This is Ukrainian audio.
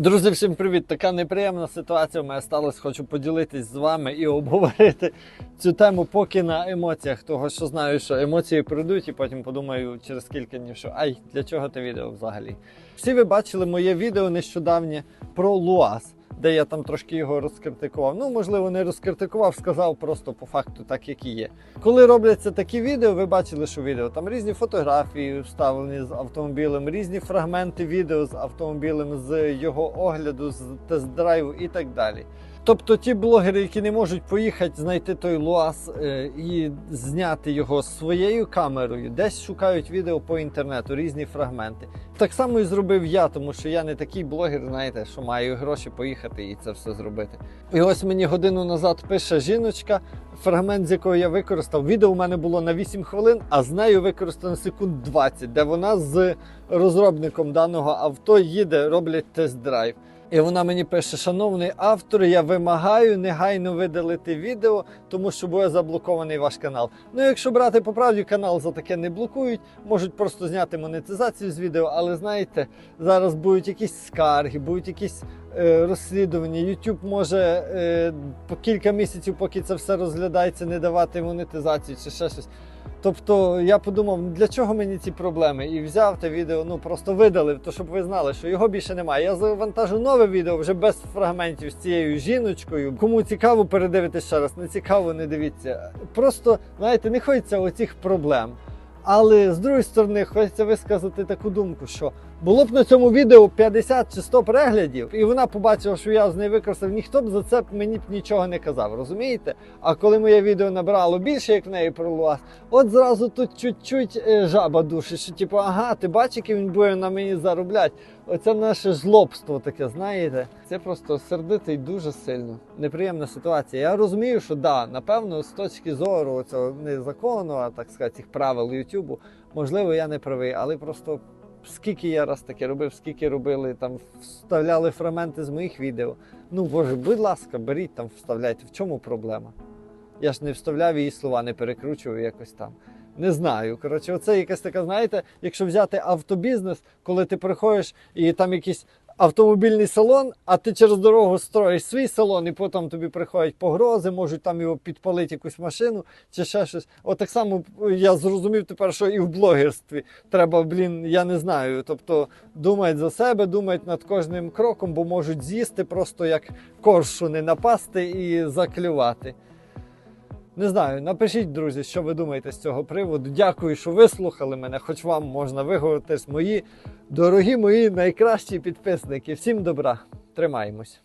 Друзі, всім привіт! Така неприємна ситуація в мене сталася. Хочу поділитись з вами і обговорити цю тему поки на емоціях. Того що знаю, що емоції прийдуть, і потім подумаю через кілька днів, що ай, для чого те відео взагалі. Всі ви бачили моє відео нещодавнє про Луаз, де я там трошки його розкритикував. Ну, можливо, не розкритикував, сказав просто по факту так, як і є. Коли робляться такі відео, ви бачили, що відео там різні фотографії вставлені з автомобілем, різні фрагменти відео з автомобілем, з його огляду, з тест-драйву і так далі. Тобто ті блогери, які не можуть поїхати знайти той луаз е, і зняти його своєю камерою, десь шукають відео по інтернету, різні фрагменти. Так само і зробив я, тому що я не такий блогер, знаєте, що маю гроші поїхати і це все зробити. І ось мені годину назад пише жіночка, фрагмент, з якого я використав. Відео у мене було на 8 хвилин, а з нею використано секунд 20, де вона з розробником даного авто їде, роблять тест-драйв. І вона мені пише: Шановний автор, я вимагаю негайно видалити відео, тому що буде заблокований ваш канал. Ну, якщо брати по правді, канал за таке не блокують, можуть просто зняти монетизацію з відео, але знаєте, зараз будуть якісь скарги, будуть якісь е, розслідування. YouTube може е, по кілька місяців, поки це все розглядається, не давати монетизацію чи ще щось. Тобто я подумав, «Ну, для чого мені ці проблеми? І взяв те відео, ну просто видалив, то щоб ви знали, що його більше немає. Я завантажу нове відео вже без фрагментів з цією жіночкою. Кому цікаво, передивитись ще раз. Не цікаво, не дивіться. Просто знаєте, не хочеться оцих проблем. Але з другої сторони, хочеться висказати таку думку, що було б на цьому відео 50 чи 100 переглядів, і вона побачила, що я з нею використав, ніхто б за це мені б нічого не казав, розумієте? А коли моє відео набрало більше, як в неї пролаз, от зразу тут чуть-чуть е, жаба душить, що типу, ага, ти бачиш, який він буде на мені заробляти. Оце наше жлобство таке, знаєте? Це просто сердитий дуже сильно. Неприємна ситуація. Я розумію, що да, напевно, з точки зору цього не закону, а так сказати, цих правил Ютубу, можливо, я не правий, але просто скільки я раз таке робив, скільки робили, там вставляли фрагменти з моїх відео. Ну, боже, будь ласка, беріть там, вставляйте. В чому проблема? Я ж не вставляв її слова, не перекручував якось там. Не знаю. Коротше, оце якась така, знаєте, якщо взяти автобізнес, коли ти приходиш і там якийсь автомобільний салон, а ти через дорогу строїш свій салон, і потім тобі приходять погрози, можуть там його підпалити якусь машину чи ще щось. От так само я зрозумів тепер, що і в блогерстві треба, блін, я не знаю. Тобто думають за себе, думають над кожним кроком, бо можуть з'їсти просто як коршуни напасти і заклювати. Не знаю, напишіть, друзі, що ви думаєте з цього приводу. Дякую, що ви слухали мене, хоч вам можна виговоритись. Мої дорогі мої найкращі підписники. Всім добра, тримаємось.